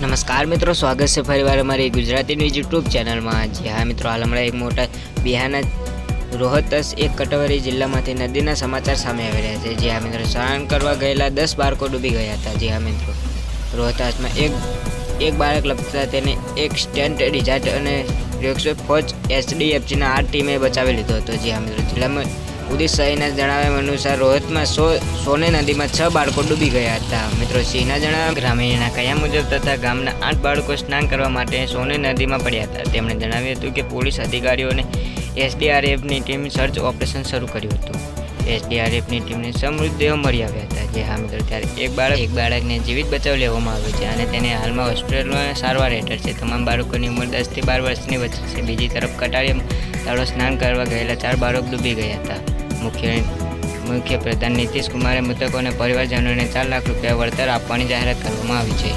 નમસ્કાર મિત્રો, સ્વાગત છે ફરીવાર અમારી ગુજરાતી ન્યૂઝ યુટ્યુબ ચેનલમાં. જે હા મિત્રો, હાલ હમણાં એક મોટા બિહારના રોહતસ એક કટવરી જિલ્લામાંથી નદીના સમાચાર સામે આવી રહ્યા છે. જે હા મિત્રો, સ્નાન કરવા ગયેલા દસ બાળકો ડૂબી ગયા હતા. જે હા મિત્રો, રોહતાસમાં એક એક બાળક લપતા તેને એક સ્ટેન્ટ ડિઝાર્ટ અને એકસો ફોજ એસડીએફસીના આઠ ટીમે બચાવી લીધો હતો. જે હા મિત્રો, જિલ્લામાં ઉદિત શાહીના જણાવ્યા અનુસાર રોહતમાં સો સોને નદીમાં છ બાળકો ડૂબી ગયા હતા. મિત્રો સિંહના જણાવ્યા ગ્રામીણના કયા મુજબ તથા ગામના આઠ બાળકો સ્નાન કરવા માટે સોને નદીમાં પડ્યા હતા. તેમણે જણાવ્યું હતું કે પોલીસ અધિકારીઓને એસડીઆરએફની ટીમ સર્ચ ઓપરેશન શરૂ કર્યું હતું. એસડીઆરએફની ટીમને સમૃદ્ધિઓ મળી આવ્યા હતા. જે હા મિત્રો, ત્યારે એક બાળક એક બાળકને જીવિત બચાવ લેવામાં આવ્યો છે અને તેને હાલમાં હોસ્પિટલમાં સારવાર હેઠળ છે. તમામ બાળકોની ઉંમર દસથી બાર વર્ષની વચ્ચે છે. બીજી તરફ કટારીયા તળો સ્નાન કરવા ગયેલા ચાર બાળક ડૂબી ગયા હતા. મુખ્ય મુખ્ય પ્રધાન નીતિશ કુમારે મૃતકોના પરિવારજનોને ચાર લાખ રૂપિયા વળતર આપવાની જાહેરાત કરવામાં આવી છે.